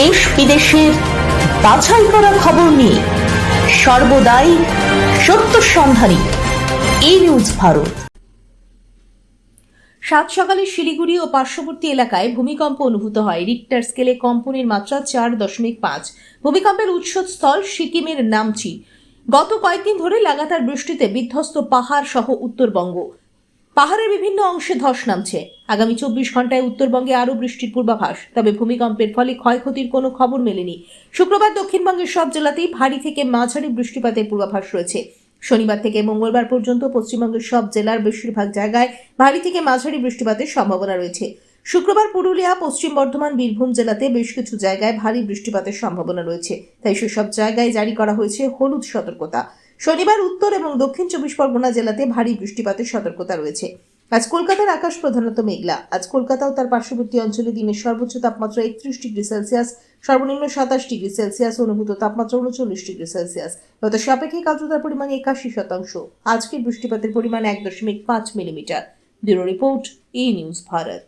দেশ বিদেশের বাছাই করা খবর নিয়ে সর্বদাই সত্য সন্ধানী। এই নিউজ ভারত। সাত সকালে শিলিগুড়ি ও পার্শ্ববর্তী এলাকায় ভূমিকম্প অনুভূত হয়। রিক্টার স্কেলে কম্পনের মাত্রা চার দশমিক পাঁচ। ভূমিকম্পের উৎসস্থল সিকিমের নামচি। গত কয়েকদিন ধরে লাগাতার বৃষ্টিতে বিধ্বস্ত পাহাড় সহ উত্তরবঙ্গ। পাহাড়ের বিভিন্ন অংশে ধস নামছে। আগামী চব্বিশ ঘন্টায় উত্তরবঙ্গে আরও বৃষ্টির পূর্বাভাস, তবে ভূমিকম্পের ফলে ক্ষয়ক্ষতির কোনো খবর মেলেনি। শুক্রবার দক্ষিণবঙ্গের সব জেলাতেই ভারী থেকে মাঝারি বৃষ্টিপাতের পূর্বাভাস রয়েছে। শনিবার থেকে মঙ্গলবার পর্যন্ত পশ্চিমবঙ্গের সব জেলার বেশিরভাগ জায়গায় ভারী থেকে মাঝারি বৃষ্টিপাতের সম্ভাবনা রয়েছে। শুক্রবার পুরুলিয়া, পশ্চিম বর্ধমান, বীরভূম জেলাতে বেশ কিছু জায়গায় ভারী বৃষ্টিপাতের সম্ভাবনা রয়েছে। তাই সেসব জায়গায় জারি করা হয়েছে হলুদ সতর্কতা। শনিবার উত্তর এবং দক্ষিণ চব্বিশ পরগনা জেলাতে ভারী বৃষ্টিপাতের সতর্কতা রয়েছে। আজ কলকাতার আকাশ প্রধানত মেঘলা। আজ কলকাতা ও তার পার্শ্ববর্তী অঞ্চলে দিনের সর্বোচ্চ তাপমাত্রা একত্রিশ ডিগ্রি সেলসিয়াস, সর্বনিম্ন সাতাশ ডিগ্রি সেলসিয়াস, অনুভূত তাপমাত্রা উনচল্লিশ ডিগ্রি সেলসিয়াস। গত সাপেক্ষিক আর্দ্রতার পরিমাণ একাশি শতাংশ। আজকের বৃষ্টিপাতের পরিমাণ এক দশমিক পাঁচ millimetre. Bureau report E news Bharat.